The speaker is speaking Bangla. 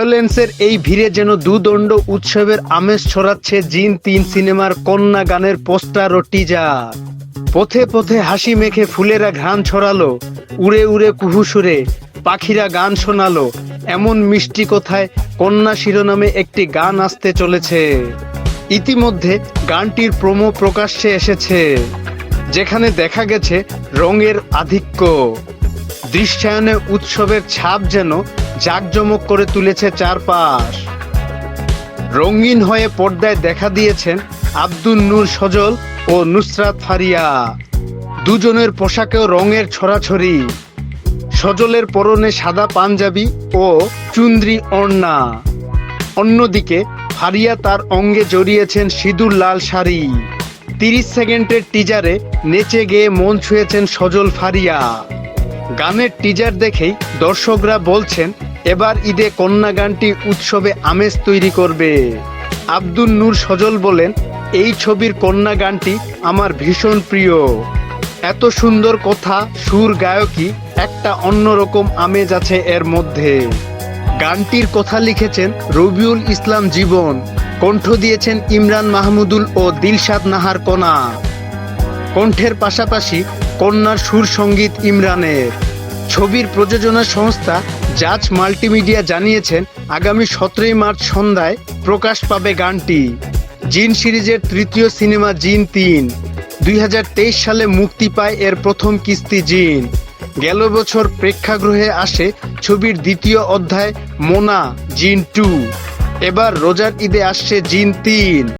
ভায়োলেন্সের এই ভিড়ে যেন দুদণ্ড উৎসবের আমেজ ছড়াচ্ছে জিন তিন সিনেমার কন্যা গানের পোস্টার ও টিজার পথে পথে হাসি মেখে ফুলেরা ঘ্রাণ ছড়ালো, উড়ে উড়ে কুহু সুরে পাখিরা গান শোনালো, এমন মিষ্টি কথায় কন্যা শিরোনামে একটি গান আসতে চলেছে। ইতিমধ্যে গানটির প্রোমো প্রকাশ্যে এসেছে, যেখানে দেখা গেছে রঙের আধিক্য। দৃশ্যায়নে উৎসবের ছাপ যেন জাঁকজমক করে তুলেছে চারপাশ। রঙিন হয়ে পর্দায় দেখা দিয়েছেন আব্দুল নূর সজল ও নুসরাত ফারিয়া। দুজনের পোশাকেও রঙের ছড়াছড়ি। সজলের পরনে সাদা পাঞ্জাবি ও চুন্দ্রি ওড়না। অন্যদিকে ফারিয়া তার অঙ্গে জড়িয়েছেন সিঁদুর লাল শাড়ি। তিরিশ সেকেন্ডের টিজারে নেচে গেয়ে মন ছুঁয়েছেন সজল ফারিয়া। গানের টিজার দেখেই দর্শকরা বলছেন, এবার ঈদে কন্যা গানটি উৎসবে আমেজ তৈরি করবে। আব্দুল নূর সজল বলেন, এই ছবির কন্যা গানটি আমার ভীষণ প্রিয়। এত সুন্দর কথা, সুর গায়কী একটা অন্যরকম আমেজ আছে এর মধ্যে। গানটির কথা লিখেছেন রবিউল ইসলাম জীবন, কণ্ঠ দিয়েছেন ইমরান মাহমুদুল ও দিলশাদ নাহার কণা। কণ্ঠের পাশাপাশি কন্যার সুর সংগীত ইমরানের। ছবির প্রযোজনা সংস্থা জাজ মাল্টিমিডিয়া জানিয়েছেন, আগামী সতেরোই মার্চ সন্ধ্যায় প্রকাশ পাবে গানটি। জিন সিরিজের তৃতীয় সিনেমা জিন তিন। দুই সালে মুক্তি পায় এর প্রথম কিস্তি জিন। গেল বছর প্রেক্ষাগৃহে আসে ছবির দ্বিতীয় অধ্যায় মোনা, জিন টু। এবার রোজার ঈদে আসছে জিন তিন।